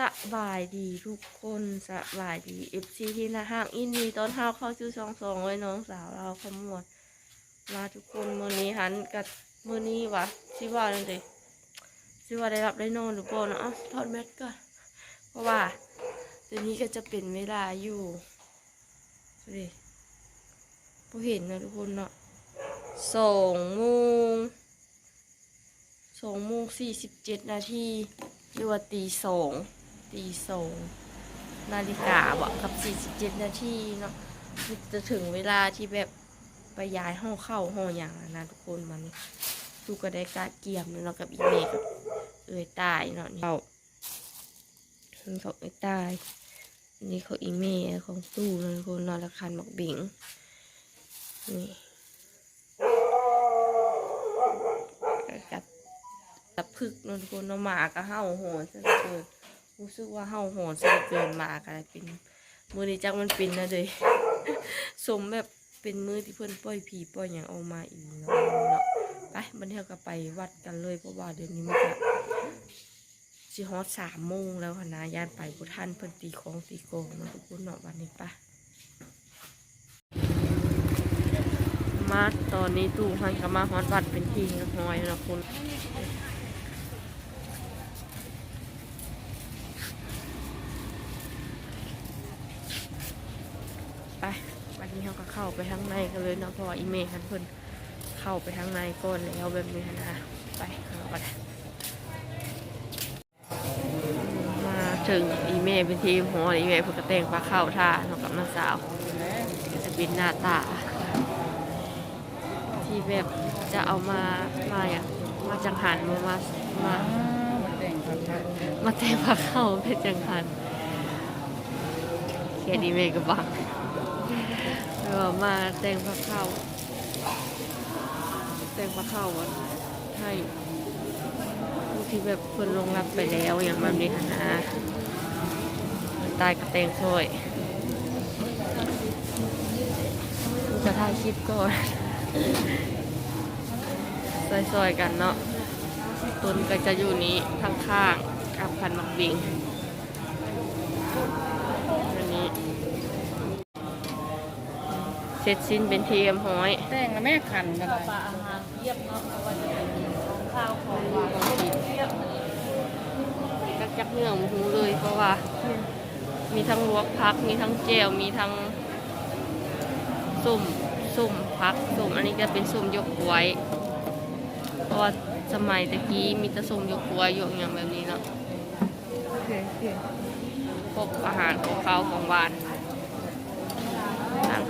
สบายดีทุกคนสบายดีเอฟซีที่นะห้างอินดีตอนเท้าเข้าชื่อสองสองเลยน้องสาวเราขมวดมาทุกคนมือนี้หันกับมือนี้วะชิว่านั่นเด็ชิว่าได้รับได้นอนหรือเปล่าเนาะถอดแมสก่อนเพราะว่าเดี๋ยวนี้ก็จะเป็นเวลาอยู่ดูดิพอเห็นนะทุกคนเนาะสองโมงสองโมงสี่สิบเจ็ดนาทีหรือว่าตีสอง ตีสองนาฬิกาบะกับสี่สิบเจ็ดนาทีเนาะจะถึงเวลาที่แบบไปย้ายห้องเข้าห้องอย่างนะทุกคนมันดูก็ได้กาเกี่ยมเนาะกับอีเมกับเอ่ยตายเนาะนี่เขาเขาเอ่ยตายนี่เขาอีเมลของตู้นะทุกคนนอนราคาหมักบิงนี่กับกับพึกเนนทุกคนนหมาก็เห่าโหอนซะเกิน รู้สึกว่าเห่าหอนซะเหลือเกินมาก็เลยเป็นมือนี้จักมันเป็นนะเลยสมแบบเป็นมือที่เพื่อนปล่อยผีปล่อยอย่างออกมาอีกเนาะเนาะไปบันเทาก็ไปวัดกันเลยเพราะว่าเดี๋ยวนี้มันจะสิฮอตสามโมงแล้วค่ะนะย่านไปบุท่านเพิ่อนตีของตีโกงนะทุกคนเนาะวันนี้ปะมาตอนนี้ตู่พันก็มาฮอตวัดเป็นทีเรียบร้อยแล้วคุณ ไปวันนี้ เข้าไปข้างในกันเลยเนาะเพราะว่าอีเมลคันเพิ่นเข้าไปข้างในก่อนแล้วแบบนี้นะไปเอาไปมาถึงอีเมลเป็นทีมหัวอีเมลเพิ่นก็แต่งปลาเข้าท่าเนาะกับน้าสาวก็จะเป็นหน้าตา ที่แบบจะเอามามาอย่างมาจังหันมามามามาแต่งปลาเข้าเป็นจังหันเขียนอีเมลกับบัง ออมาแตงพระเข้าแตงพระเข้าวันให้ผู้ที่แบบคนลงรับไปแล้วอย่างแบบนี้นะตายกับแตงช่วยจะถ่ายคลิปก่อนซอยๆกันเนาะต้นก็จะอยู่นี้ข้างๆกับพันหมักบิง เสร็จสิ้นเป็นทีมห้อยแต่งแล้วแม่ขันกันเลยปลาอาหารเทียบเนาะเพราะว่าจะเป็นของข้าวของหวานของกินเทียบกักจักเนื้อหมูเลยเพราะว่า มีทั้งลวกพัก มีทั้งเจลมีทั้งสุ่มสุ่มพักสุ่มอันนี้ก็เป็นสุ่มยกกล้วยเพราะว่าสมัยตะกี้มีแต่สุ่มยกกล้วยยกอย่างแบบนี้เนาะโอเคโอเคพวกอาหารของข้าวของหวานทาง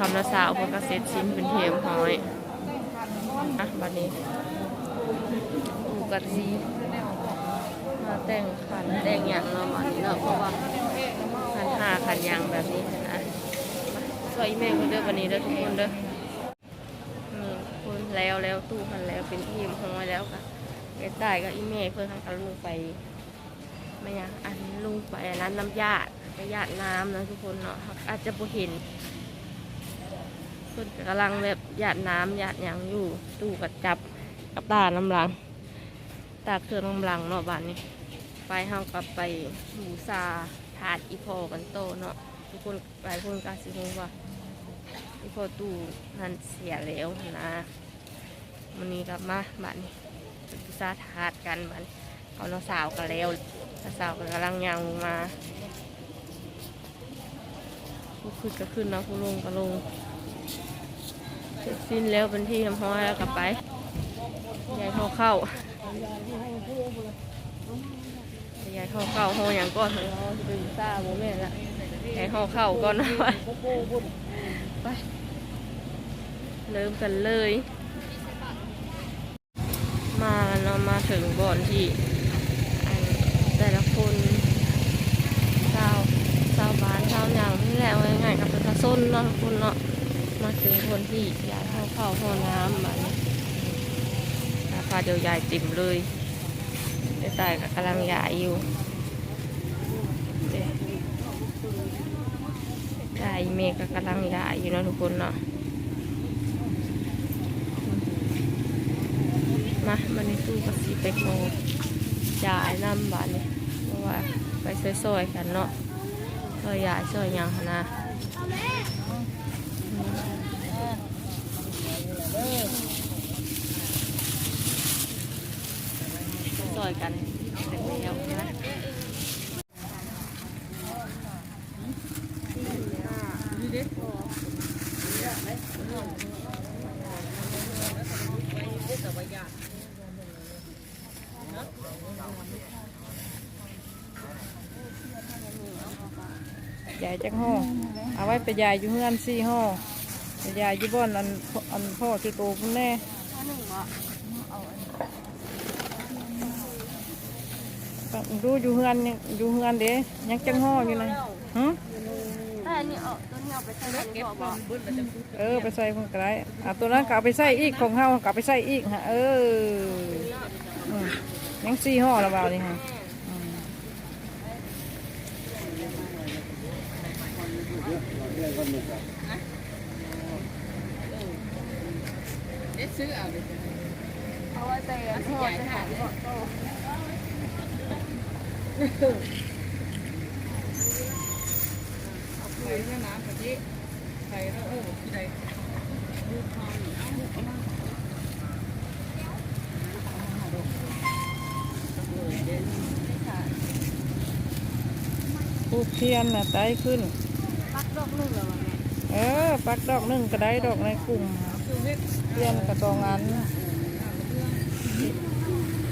คำละสาวพวกกระเซ็ตชิ้นเป็นเทมห้อยอะบัดนี้อูกะซีมาแต่งขันแต่งอย่างเนาะบัดนี้เนาะเพราะว่าขันห้าขันยางแบบนี้นะสวยแม่คนเด้อวันนี้เด้อทุกคนเด้อนี่คนแล้วแล้วตู้พันแล้วเป็นเทีมห้อยแล้วค่ะไอ้ใต้ก็อีเมย์เพื่อนทางกันลงไปไม่ยากอันลุงไปอันนั้นน้ำยาดไปยาดน้ำนะทุกคนเนาะอาจจะบ่เห็น เพิ่นกำลังแบบหยาดน้ำหยาดหยังอยู่ตู้กับจับกับตาน้ำลัง ตาเครื่องน้ำลังเนาะบ้านนี้ ไปเฮากับไปบูซาถาดอีพอกันโตเนาะทุกคนหลายคนก็สิงงว่าอีพอตู้นั้นเสียแล้วนะมันนี้กลับมาบ้านนี้ไปบูซาถาดกันบ้านเอาน้องสาวกันแล้วน้าสาวก็กำลังยางลงมาผู้ขึ้นก็ขึ้นนะผู้ลงก็ลง เสร็จสิ้นแล้วเป็นที่ทำห้อยแล้วกลับไปยายเข้าเข้ายายเข้าเข้าห้องอย่างก่อนเลยเขาจะไปอยู่ซ่าโมแม่นละยายเข้าเข้าก่อนนะไปไปเริ่มกันเลย มาเนาะมาถึงบ่อนที่ แต่ละคนชาวชาวบ้านชาวอย่างนี่แหละว่าง่ายๆกับประชาชนเนาะทุกคนเนาะ มาถึงคนที่อยากเข้าเข้าห้องน้ำแบบนี้ราคาเดียวยายติ่มเลยแต่ตายกำลังยายอยู่เด้ยายเมก็กำลังยายอยู่นะทุกคนเนาะมามันในตู้ก็สีไปโคจ่ายน้ำบาทเนี่ยเพราะว่าไปซอยๆกันเนาะซอยยายซอยยังหั้นนะ ซอยกันเสร็จแล้วนะยายจักห่องเอาไว้ไปยายอยู่เฮือนสี่ห่อไป ยายอยู่บ้านอันอันพ่อจุโตคุณแน่ต้องดูอยู่เฮือนยังอยู่เฮือนเด้ยังจังห่ออยู่เลยฮะแต่อันนี้เอาตัวนี้เอาไปใช้ได้ก็บอกเออไปใส่คนกระไรอะตัวนั้นก็เอาไปใส่อีกของเฮาก็เอาไปใส่อีกฮะเอออืมยังสี่ห่อและเปล่านี่ฮะ เอาไว้ไปทอดไปหาทอดโตไข่แม่น้ำกะทิไข่แล้วเออที่ใดทูบเทียนน่ะไต้ขึ้น ปักดอกนึงเหรอแม่เออ ปักดอกหนึ่งก็ได้ดอกในกลุ่ม เทียนกับตองอัน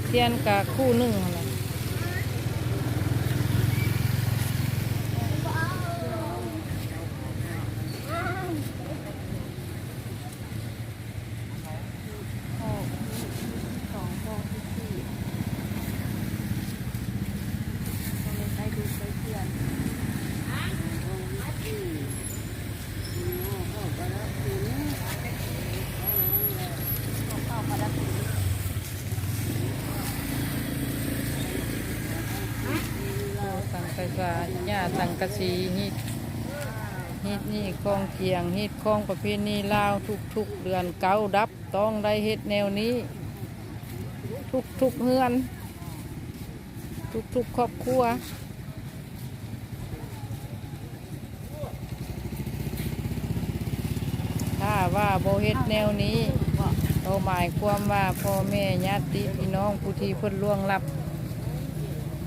เทียนกับคู่หนึ่งนั่นแหละสังกะสาหญ้าสังกะ สีฮิตฮิตนี่คลองเกียงฮิตคลองประเพณีลาวทุกทุกเดือนเก้าดับต้องได้เฮ็ดแนวนี้ ทุกทุกเฮือน ทุกทุกครอบครัวถ้าว่าโบเฮ็ดแนวนี้เราหมายความว่าพ่อแม่ญาติพี่น้องผู้ที่เพิ่นล่วงลับ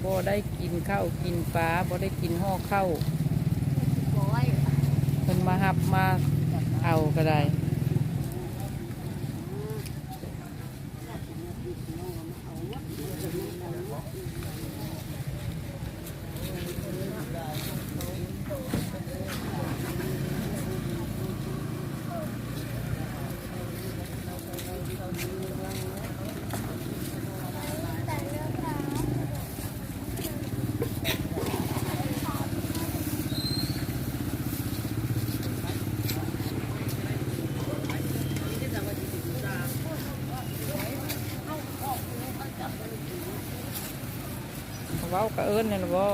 บ่ได้กินข้าวกินปลาบ่ได้กินห่อข้าว มาหับมาเอาก็ได้ เว้ากระเอิญนี่นะบ่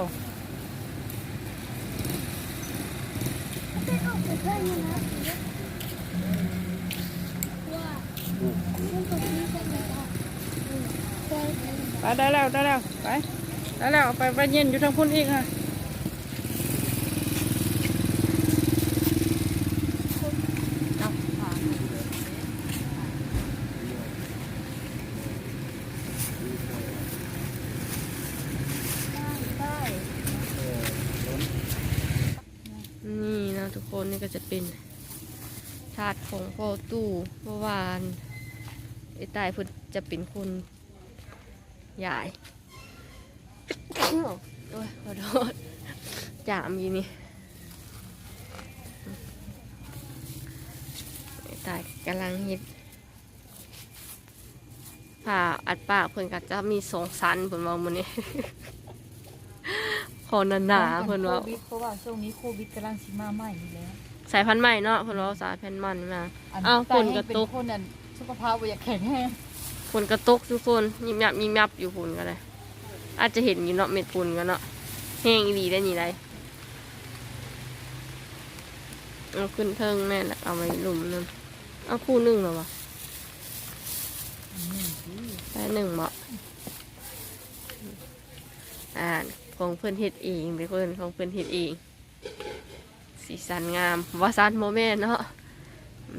ไปได้แล้วได้แล้วไปได้แล้วเอาไปไปเย็นอยู่ทางพุ่นอีกฮะเอา นี่ นี่ก็จะเป็นถาดของพ่อตู้เมื่อวานไอ้ตายเพิ่นจะเป็นคนใหญ่โอ้ยขอโทษจามยีนี่ไอ้ตายกำลังฮิตผ่าอัดปากเพิ่นก็จะมีสองสันเพิ่นว่ามื้อนี้ พอหนาๆเพิ่นว่าโควิดเพราะว่าช่วงนี้โควิดกำลังสิมาใหม่อยู่แล้วสายพันธุ์ใหม่เนาะเพิ่นว่าสายพันธุ์ใหม่มาอันอ้าวตายฝนให้กระเป็นตุกคนอันสุขภาพบ่อยากแข็งแรงฝนกระตกทุกคนยิบยับยิบยับอยู่ฝนกันเลยอาจจะเห็นอยู่เนาะเม็ดฝนกันเนาะแห้งอีหลีได้นี่ไรเอาขึ้นเทิงแม่แล้วเอาไว้หลุมนึงเอาคู่หนึ่งเหรอวะได้หนึ่งเหมาะอ่า ของเพื่อนเฮ็ดเองเด้อเพื่อนของเพื่อนเฮ็ดเอง สีสันงามว่าสันโมแม่นเนาะ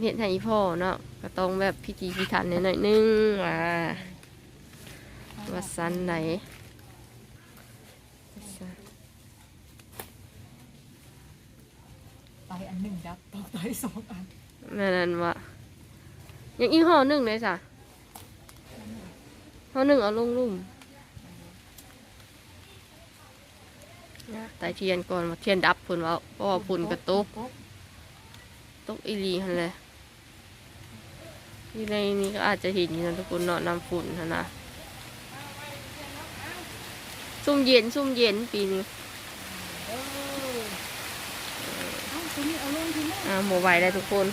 เฮ็ดให้อีพ่อเนาะก็ต้องแบบพิธีพิถันหน่อยๆนึงว่าว่าสันไหนไปอันหนึ่งดับต่อไปสองอันแม่นั่นว่ายังอีกห่อหนึ่งเลยจ้ะห่อหนึ่งเอาลงลุ่ม นะไต่เทียนก่อนว่าเทียนดับพุ่นว่าเพราะว่าพุ่นกระตุกตุกอีหลีหันเลยที่ในนี้ก็อาจจะเห็นนะทุกคนเนาะน้ำฝุ่นหั้นะซุ่มเย็นซุ่มเย็นปีนี้เอ้าทีนี้เอาลงทีนี้อ่าโมไหวได้ทุกคน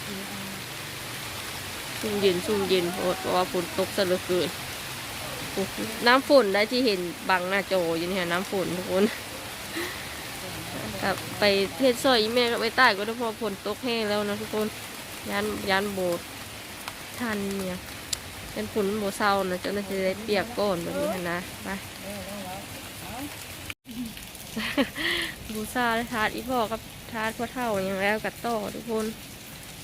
ซุ่มเย็นซุ่มเย็นโพดเพราะว่าฝนตกซะเหลือเกินน้ำฝนได้ที่เห็นบังหน้าโจอยู่เนี่ยน้ำฝนทุกคน กับไปเทศซอยอีแม่กับไปใต้ก็ได้พอฝนตกแห้งแล้วนะทุกคนยันยันโบดทันเนี่ยเป็นฝนโบเศร้านะจน้าที่ได้เปียกก้อนแบบนี้นะไปบูซาทาดอีพ่อกับทาดพ่อเท่าอย่างแล้วกัดต่อทุกคน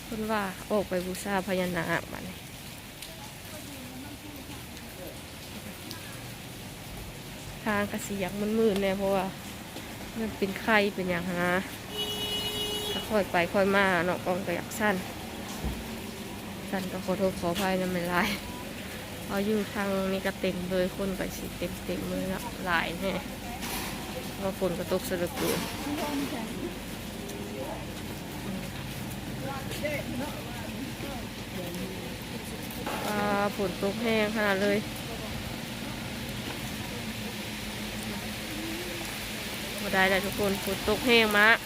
คนว่าออกไปบูซาพญานาคมาเนี่ยทางกระสียงมันมืดเนี่ยเพราะว่า มันเป็นไข้เป็นอย่างฮะถ้าค่อยไปค่อยมาเนาะกองก็อยากสั้น สั้นก็ขอโทษขออภัยนะไม่ไรเพราะอยู่ทางนี้ก็เต็มเลยคนไปสิเต็มเต็มเลยเนาะหลายแน่ว่าฝนก็ตกสลับเกินอ่ฝนตกแห้งขนาดเลย มา ได้แล้วทุกคนฝนตกแห้งมาก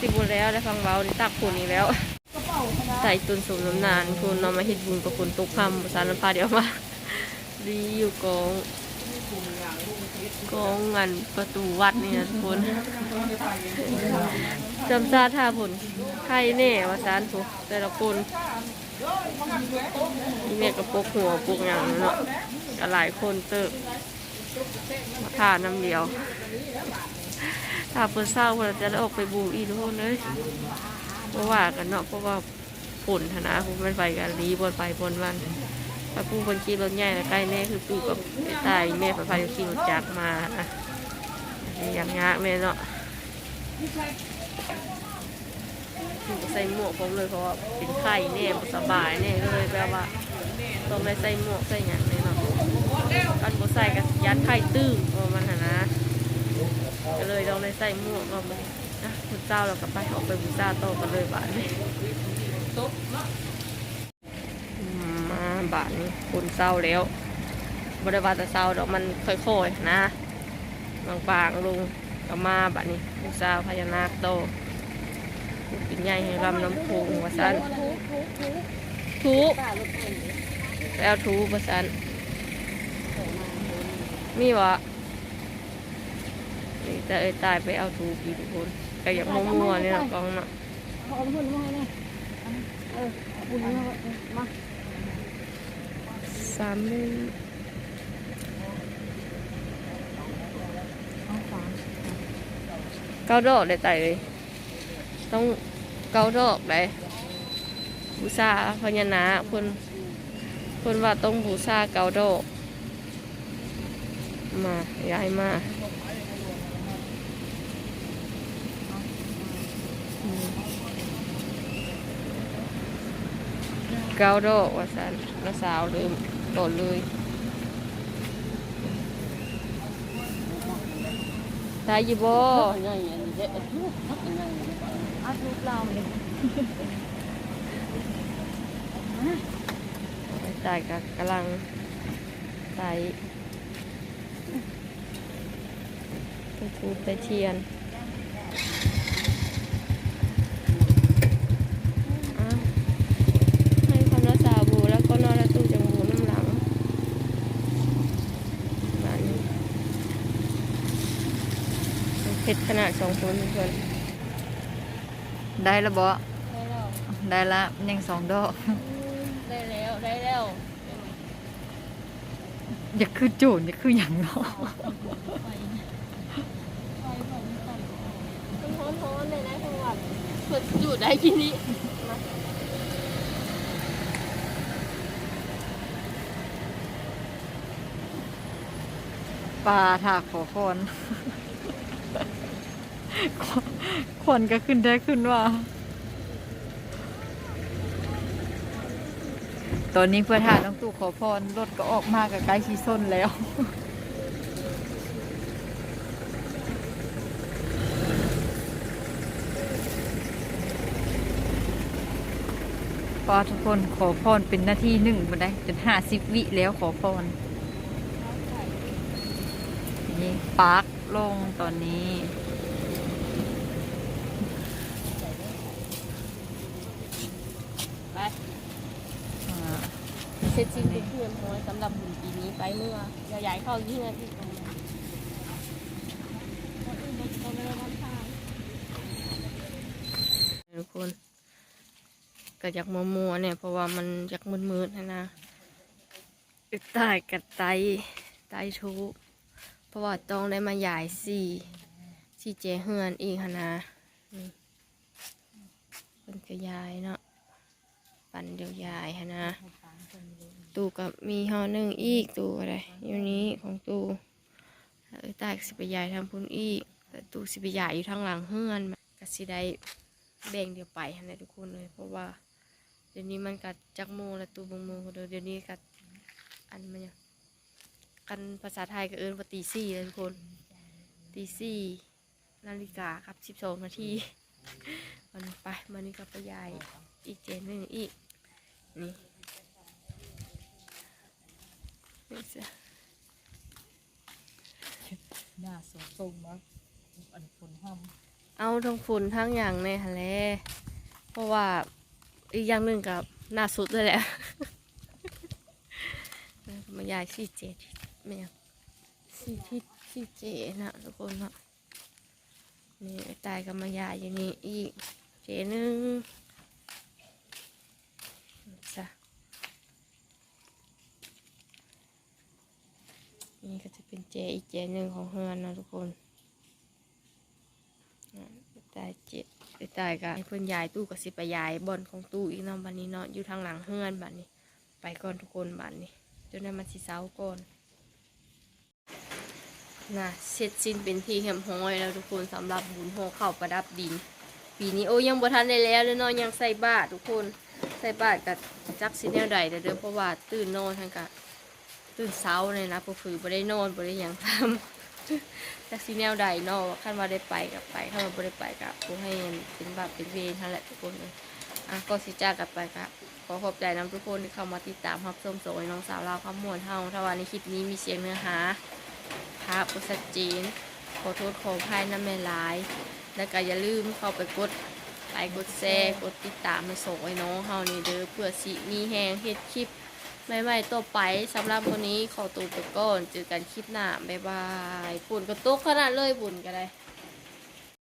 สิบุญแล้วได้ฟังเบานี่ตักฝนอีกแล้ว ใส่ตุนสมน้ำนานคุณนำมาเฮ็ดบุญกับคนตกคำสารพัดเดี๋ยวมาดีอยู่กองกองงานประตูวัดนี่นะทุกคนจำซาท่าผลไข่แน่ว่าสารถูกแต่ละคนนี่แม่ก็ปกหัวปกอย่างเนาะหลายคนเติบ มาทานน้ำเดียว ถ้าเปิดเศร้าคนจะออกไปบูอีกทุกคนเลยเพราะว่ากันเนาะเพราะว่าฝนธนาคุณมันไปกันรีบนไปบนวันถ้าปูคนขี่รถใหญ่แล้วใกล้แม่คือปูกับไอ้ตายแม่ไปไปขี่รถจักรมาอะอย่างยากแม่เนาะใส่หมวกผมเลยเพราะว่าเป็นไข้แน่สบายแน่ก็เลยแบบว่าต้องได้ใส่หมวกใส่หยังเลยเนาะกัน ใส่กับยันไข้ตื้มเพราะมันหนนะก็เลยต้องได้ใส่หมวกออกมานะคุณเจ้าเรากลับไปออกไปบูชาโตกันเลยบาทนี้มาบาทนี้คุณเศร้าแล้วบริวารแต่เศร้าดอกมันค่อยๆนะบางๆลงก็มาบาทนี้บูชาพญานาคโตปินใหญ่ให้รำน้ำพุงว่าสันทูแล้วทูว่าสัน มีวะนี่แต่เอ้ยตายไปเอาถูกอีกทุกคนก็อยากมัวๆเนี่ยนะกองเนาะเอาเอาหุ่นมาเลยเออเอาหุ่นมามาสามเล่มเอาฝาเก้าดอกเลยไต่เลยต้องเก้าดอกเลยบูชาพญานาคเพิ่นเพิ่นว่าต้องบูชาเก้าดอก มาย้ายมาอืมเก้าดอกว่าสันแล้วสาวลืมโดดเลยได้อยิบ่เอาทุบเราเลยตายกับกำลังตาย ไปทูบไปเทียนอ้าวให้คำรักษาบูแล้วก็นอนแล้วตู้จังบูน้ำหลังมานี่เผ็ดขนาดสองคนทุกคนได้แล้วบ่ได้แล้วได้ละยังสองดอก ได้แล้ว ได้แล้ว อย่าคือโจรอย่าคืออย่างเนาะ มันร้อนๆเลยนะเพราะ เปิดอยู่ได้ที่นี่ปลาถากขอคน คนก็ขึ้นได้ขึ้นว่า ตอนนี้เพื่อถ่ายน้องตู่ขอพรรถก็ออกมากับใกล้ชีส้นแล้ว พอทุกคนขอพรเป็นหน้าที่หนึ่งมาได้จนห้าสิบวิแล้วขอพรนี่ปาร์กลงตอนนี้ ไปอ่าเสร็จสิ้นเป็นเพื่อนน้อยสำหรับบุญปีนี้ไปเมื่อเราใหญ่เข้าที่นาที่ตรงนั้นทุกคน ก็อยากมัวมัวเนี่ยเพราะว่ามันอยากมืดๆนะนะอึดตายกับไตไตทุกเพราะว่าต้องได้มาใหญ่สี่สี่เจเฮือนอีกนนะนี่เป็นกระยายเนาะปั่นเดียวยายนะตู้กับมีห่อหนึ่งอีกตู้อะไรอยู่นี้ของตู้เออตายสิไปยายทำพุ่นอีกตู้สิไปยายอยู่ทางหลังเฮือนก็สิได้แบ่งเดียวไปให้ทุกคนเลยเพราะว่า เดี๋ยวนี้มันกัดจักโมงและตู้บางโมงเดี๋ยวเดี๋ยวนี้กัดอันมันเนี่ยกันภาษาไทยก็เอินว่าตีสี่เลยทุกคนตีสี่นาฬิกาครับสิบสองนาทีมันไปมันนี่ก็ไปยายอีกเจนหนึ่งอีกนี่นี่จ้ะหน้าสดทรงมั้งอันฝนห้อมเอาทั้งฝุ่นทั้งอย่างในทะเลเพราะว่า อีกอย่างหนึ่งกับหน้าสุดเลยแหละมายายสี่เจทิศไม่ยังสี่ทิศสี่เจนะทุกคนเนาะนี่ตายกับมายายอยู่นี่อีกเจหนึ่งจ้ะนี่ก็จะเป็นเจอีกเจหนึ่งของเฮือนนะทุกคน ตายเจ็ดไป ตายกะให้เพื่อนยายตู้กับสิไปยายบอนของตู้อีกเนาะบันนี้เนาะอยู่ทางหลังเฮือนบันนี้ ไปก่อนทุกคนบันนี้จนนั้นมันสิเช้าก่อนนะเสร็จสิ้นเป็นที่เหียมห้อยแล้วทุกคนสำหรับบุญห่อข้าประดับดิน ปีนี้โอ้ยังบ่ทันได้แล้วเลยเนาะยังใส่บาตรทุกคนใส่บาตรกับจักสิแนวใดแต่เดิมเพราะว่าตื่นนอนทั้งกะตื่นเช้าเลยนะพอฝืนบ่ได้นอนบ่ได้ยังทำ จากซีแนวใดเนาะขั้นว่าได้ไปกับไปขั้นว่าบ่ได้ไปกับผู้ให้เป็นแบบเป็นเวรทั้งแหละทุกคนเลยอะก็สิจ้ากันไปครับขอขอบใจน้ำทุกคนที่เข้ามาติดตามรับชมโสยน้องสาวเราวคำมวลเฮาถ้าว่าในคลิปนี้มีเสียงเนื้อหาภาพบุษจีนขอโทษขออภัยน้ำแม่หลาย แล้วก็อย่าลืมเข้าไปกดไลค์กดแชร์กดติดตามมาส่งไอ้น้องเฮานี่เด้อเพื่อสิมีแหงเฮ็ดคลิป ไม่ไม่ๆตัวไปสำหรับวันนี้ขอตัวไปก่อนเจอกันคลิปหน้าบ๊ายบายปุ่นก็ตกขนาดเลยปุ่นกันเลย